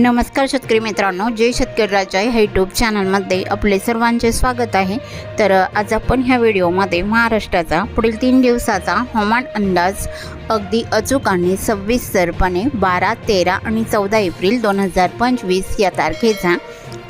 नमस्कार शेतकरी मित्रांनो जय शेतकरी राजा ह्या यूट्यूब चॅनलमध्ये आपले सर्वांचे स्वागत आहे. तर आज आपण ह्या व्हिडिओमध्ये महाराष्ट्राचा पुढील तीन दिवसाचा हवामान अंदाज अगदी अचूक आणि सविस्तरपणे बारा तेरा आणि चौदा एप्रिल दोन हजार पंचवीस या तारखेचा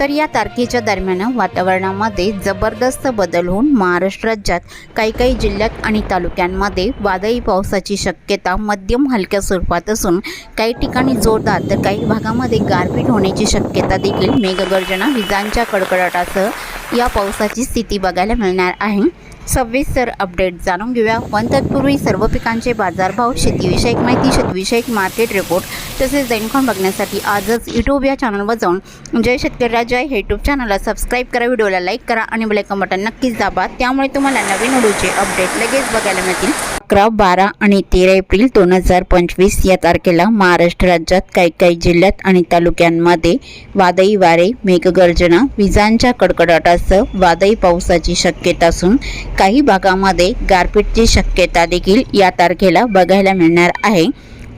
तर या तारखेच्या दरम्यान वातावरणामध्ये जबरदस्त बदल होऊन महाराष्ट्र राज्यात काही काही जिल्ह्यात आणि तालुक्यांमध्ये वादळी पावसाची शक्यता मध्यम हलक्या स्वरूपात असून काही ठिकाणी जोरदार तर काही भागामध्ये गारपीट होण्याची शक्यता देखील मेघगर्जना विजांच्या कडकडाटासह या पावसाची स्थिती बघायला मिळणार आहे. सविस्तर अपडेट जाणून घेऊया. पण तत्पूर्वी सर्व पिकांचे बाजारभाव शेतीविषयक माहिती शेतविषयक मार्केट रिपोर्ट तसेच दैनकोन बघण्यासाठी आजच यूट्यूब या चॅनलवर जाऊन जय शेतकरी राजा हे यूट्यूब चॅनलला सबस्क्राईब करा व्हिडिओला लाईक करा आणि बेलायकन बटन नक्कीच दाबा. त्यामुळे तुम्हाला नवीन व्हिडिओचे अपडेट लगेच बघायला मिळतील. अकरा बारा आणि तेरा एप्रिल दोन हजार पंचवीस या तारखेला महाराष्ट्र राज्यात काही काही जिल्ह्यात आणि तालुक्यांमध्ये वादळी वारे मेघगर्जना विजांच्या कडकडाटासह वादळी पावसाची शक्यता असून काही भागामध्ये गारपीटची शक्यता देखील या तारखेला बघायला मिळणार आहे.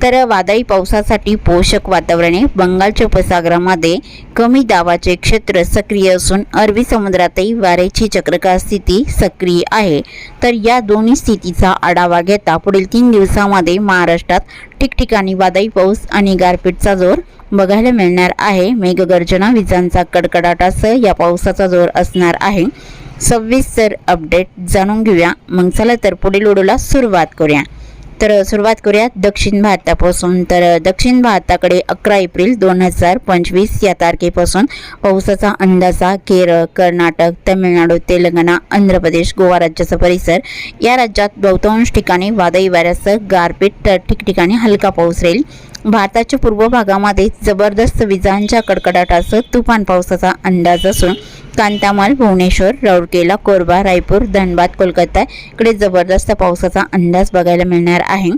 तर वादळी पावसासाठी पोषक वातावरणे बंगालच्या उपसागरामध्ये कमी दाबाचे क्षेत्र सक्रिय असून अरबी समुद्रातही वाऱ्याची चक्रकार स्थिती सक्रिय आहे. तर या दोन्ही स्थितीचा आढावा घेता पुढील तीन दिवसामध्ये महाराष्ट्रात ठिकठिकाणी वादळी पाऊस आणि गारपीटचा जोर बघायला मिळणार आहे. मेघगर्जना विजांचा कडकडाटासह या पावसाचा जोर असणार आहे. सविस्तर अपडेट जाणून घेऊया. मग चला तर पुढील उडूला सुरुवात करूया. तर सुरुवात करूया दक्षिण भारतापासून. तर दक्षिण भारताकडे अकरा एप्रिल दोन हजार पंचवीस या तारखेपासून पावसाचा अंदाजा केरळ कर्नाटक तमिळनाडू तेलंगणा आंध्र प्रदेश गोवा राज्याचा परिसर. या राज्यात बहुतांश ठिकाणी वादळी वाऱ्यासह गारपीट तर ठिकठिकाणी हलका पाऊस राहील. भारताच्या पूर्व भागामध्ये जबरदस्त विजांच्या कडकडाटासह तुफान पावसाचा अंदाज असून कांतामाल भुवनेश्वर राऊरकेला कोरबा रायपूर धनबाद कोलकाता इकडे जबरदस्त पावसाचा अंदाज बघायला मिळणार आहे.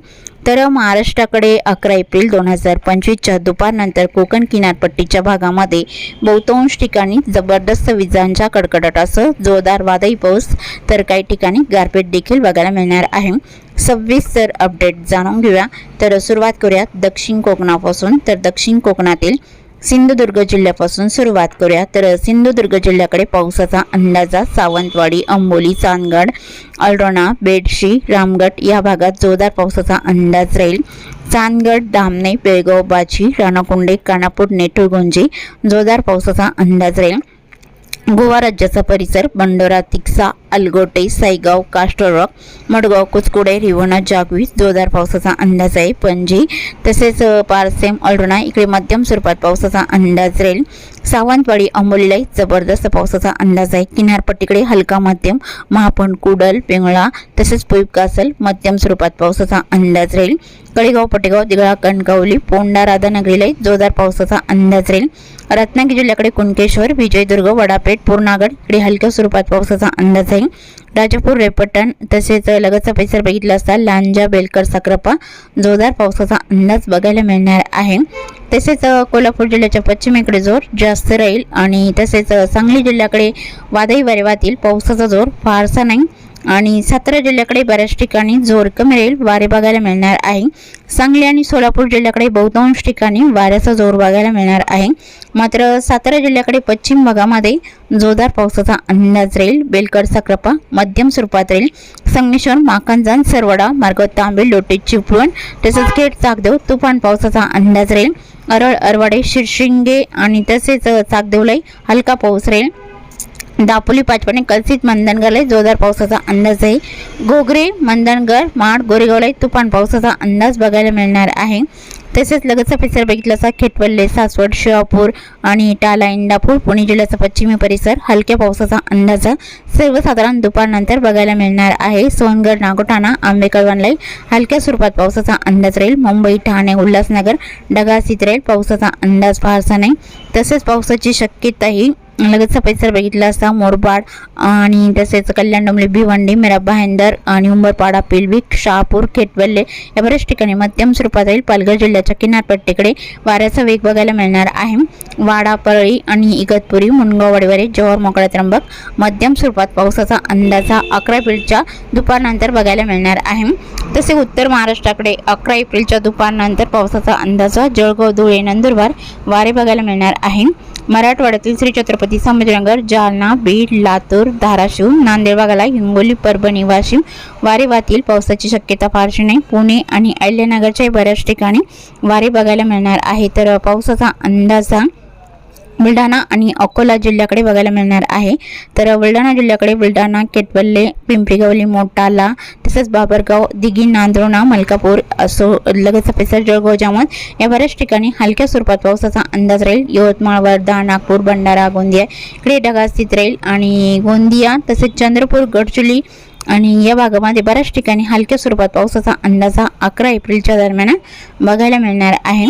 तर महाराष्ट्राकडे अकरा एप्रिल दोन हजार पंचवीसच्या दुपारनंतर कोकण किनारपट्टीच्या भागामध्ये बहुतांश ठिकाणी जबरदस्त विजांच्या कडकडाटासह जोरदार वादळी पाऊस तर काही ठिकाणी गारपीट देखील बघायला मिळणार आहे. सविस्तर अपडेट जाणून घेऊया. तर सुरुवात करूया दक्षिण कोकणापासून. तर दक्षिण कोकणातील सिंधुदुर्ग जिल्ह्यापासून सुरुवात करूया. तर सिंधुदुर्ग जिल्ह्याकडे पावसाचा अंदाजा सावंतवाडी अंबोली चांदगड अल्डोणा बेडशी रामगड या भागात जोरदार पावसाचा अंदाज राहील. चांदगड धामणे बेळगाव बाची राणाकुंडे कानापूर नेटुरगुंजी जोरदार पावसाचा अंदाज राहील. गोवा राज्याचा परिसर बंडोरा तिक्सा अलगोटे सायगाव कास्टरॉक मडगाव कुचकुडे रिवणा जागवी जोरदार पावसाचा अंदाज आहे. पणजी तसेच पारसेम अल्डोना इकडे मध्यम स्वरूपात पावसाचा अंदाज राहील. सावंतवाडी अंबोलीलाही जबरदस्त पावसाचा अंदाज आहे. किनारपट्टीकडे हलका मध्यम महापण कुडल पिंगळा तसेच पुईप कासल मध्यम स्वरूपात पावसाचा अंदाज राहील. कळेगाव पटेगाव दिगळा कणकवली पोंडा राधानगरीलाही जोरदार पावसाचा अंदाज राहील. रत्नागिरी जिल्ह्याकडे कुणकेश्वर विजयदुर्ग वडापेठ पूर्णागड इकडे हलक्या स्वरूपात पावसाचा अंदाज राहील. राजापूर रेपटण तसेच लगतचा परिसर बघितला असता लांजा बेलकर साक्रपा जोरदार पावसाचा अंदाज बघायला मिळणार आहे. तसेच कोल्हापूर जिल्ह्याच्या पश्चिमेकडे जोर जास्त राहील आणि तसेच सांगली जिल्ह्याकडे वादळी वारे वाहतील. पावसाचा जोर फारसा नाही. आणि सातारा जिल्ह्याकडे बऱ्याच ठिकाणी जोर कमी राहील वारे बघायला मिळणार आहे. सांगली आणि सोलापूर जिल्ह्याकडे बहुतांश ठिकाणी वाऱ्याचा जोर बघायला मिळणार आहे. मात्र सातारा जिल्ह्याकडे पश्चिम भागामध्ये जोरदार पावसाचा अंदाज राहील. बेलकर साक्रपा मध्यम स्वरूपात राहील. संगमेश्वर माकांजान सरवडा मार्ग तांबे लोटे चिपळूण तसेच खेड चाकदेव तुफान पावसाचा अंदाज राहील. अरळ अरवाडे शिरशिंगे आणि तसेच अ, चाकदेवलाही हलका पाऊस राहील. दापोली पाचपणे कलसित मंदनगरलाही जोरदार पावसाचा अंदाज आहे. घोगरे मंदनगर माड गोरेगावला तुफान पावसाचा अंदाज बघायला मिळणार आहे. तसेच लगतचा परिसर बघितला असा खेटवल्ले सासवड शिवापूर आणि टाला इंदापूर पुणे जिल्ह्याचा पश्चिमी परिसर हलक्या पावसाचा अंदाज सर्वसाधारण दुपारनंतर बघायला मिळणार आहे. सोनगड नागोठाणा आंबेकरवानलाही हलक्या स्वरूपात पावसाचा अंदाज राहील. मुंबई ठाणे उल्हासनगर डगासीत राहील. पावसाचा अंदाज फारसा नाही. तसेच पावसाची शक्यताही लगेच परिसर बघितला असता. मोरबाड आणि तसेच कल्याण डोंबली भिवंडी मेरा भाईंदर आणि उंबरपाडा पिलवी शहापूर खेटवल्ले या बऱ्याच ठिकाणी मध्यम स्वरूपात येईल. पालघर जिल्ह्याच्या किनारपट्टीकडे वाऱ्याचा वेग बघायला मिळणार आहे. वाडा परळी आणि इगतपुरी मुनगाव वडवरे जव्हार मोकळा त्र्यंबक मध्यम स्वरूपात पावसाचा अंदाजा अकरा एप्रिलच्या दुपारनंतर बघायला मिळणार आहे. तसे उत्तर महाराष्ट्राकडे अकरा एप्रिलच्या दुपारनंतर पावसाचा अंदाजा जळगाव धुळे नंदुरबार वारे बघायला मिळणार आहे. मराठवाड्यातील श्री छत्रपती संभाजीनगर जालना बीड लातूर धाराशिव नांदेड भागाला हिंगोली परभणी वाशिम वारेवातील पावसाची शक्यता फारशी नाही. पुणे आणि अहिल्यानगरच्या बऱ्याच ठिकाणी वारे बघायला मिळणार आहे. तर पावसाचा अंदाज हा बुलढाणा आणि अकोला जिल्ह्याकडे बघायला मिळणार आहे. तर बुलढाणा जिल्ह्याकडे बुलढाणा केटवल्ले पिंपरीगवली मोटाला तसेच बाबरगाव दिघी नांदरोणा मलकापूर असो लगेच पेसर जळगाव जामन या बऱ्याच ठिकाणी हलक्या स्वरूपात पावसाचा अंदाज राहील. यवतमाळ वर्धा नागपूर भंडारा गोंदिया इकडे ढगाळ स्थित राहील. आणि गोंदिया तसेच चंद्रपूर गडचुली आणि या भागामध्ये बऱ्याच ठिकाणी हलक्या स्वरूपात पावसाचा अंदाज हा अकरा एप्रिलच्या दरम्यान बघायला मिळणार आहे.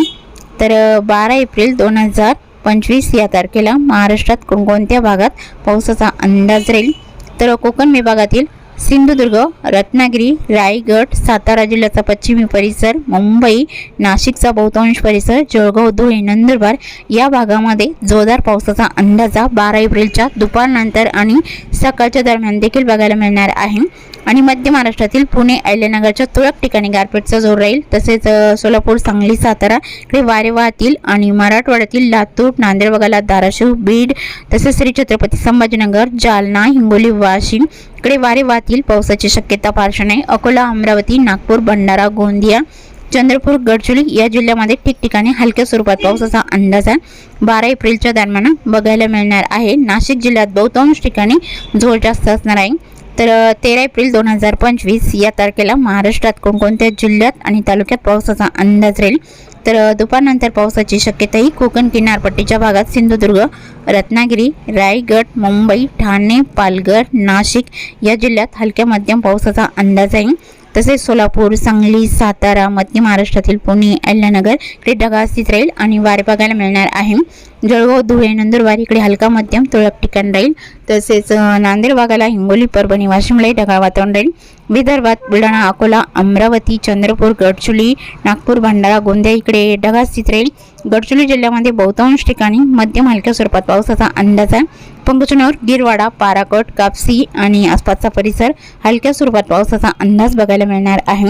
तर बारा एप्रिल दोन हजार पंचवीस या तारखेला महाराष्ट्रात कोणकोणत्या भागात पावसाचा अंदाज राहील? तर कोकण विभागातील सिंधुदुर्ग रत्नागिरी रायगड सातारा जिल्ह्याचा पश्चिमी परिसर मुंबई नाशिकचा बहुतांश परिसर जळगाव धुळे नंदुरबार या भागामध्ये जोरदार पावसाचा अंदाजा बारा एप्रिलच्या दुपारनंतर आणि सकाळच्या दरम्यान देखील बघायला मिळणार आहे. आणि मध्य महाराष्ट्रातील पुणे अहिल्यानगरच्या तुरळक ठिकाणी गारपीटचा जोर राहील. तसेच सोलापूर सांगली सातारा इकडे वारे वाहतील आणि मराठवाड्यातील लातूर नांदेड वगैरे धाराशिव बीड तसेच श्री छत्रपती संभाजीनगर जालना हिंगोली वाशिम इकडे वारे वाहतील. पावसाची शक्यता फारशी नाही. अकोला अमरावती नागपूर भंडारा गोंदिया चंद्रपूर गडचिरोली या जिल्ह्यामध्ये ठिकठिकाणी हलक्या स्वरूपात पावसाचा अंदाज आहे. बारा एप्रिलच्या दरम्यान बघायला मिळणार आहे. नाशिक जिल्ह्यात बहुतांश ठिकाणी जोर जास्त असणार आहे. तर तेरा एप्रिल दोन हजार पंचवीस या तारखेला महाराष्ट्रात कोणकोणत्या जिल्ह्यात आणि तालुक्यात पावसाचा अंदाज राहील? तर दुपारनंतर पावसाची शक्यताही कोकण किनारपट्टीच्या भागात सिंधुदुर्ग रत्नागिरी रायगड मुंबई ठाणे पालघर नाशिक या जिल्ह्यात हलक्या मध्यम पावसाचा अंदाज आहे. तसेच सोलापूर सांगली सातारा मध्य महाराष्ट्रातील पुणे अहिल्यानगर इकडे स्थित राहील आणि वारे बघायला मिळणार आहे. जळगाव धुळे नंदुरबार इकडे हलका मध्यम तुरळक ठिकाण राहील. तसेच नांदेड भागाला हिंगोली परभणी वाशिमलाही ढगाळ वातावरण राहील. विदर्भात बुलढाणा अकोला अमरावती चंद्रपूर गडचुली नागपूर भंडारा गोंदिया इकडे ढगाळ स्थित राहील. गडचुली जिल्ह्यामध्ये बहुतांश ठिकाणी मध्यम हलक्या स्वरूपात पावसाचा अंदाज आहे. पंकचनोर गिरवाडा पाराकट कापसी आणि आसपासचा परिसर हलक्या स्वरूपात पावसाचा अंदाज बघायला मिळणार आहे.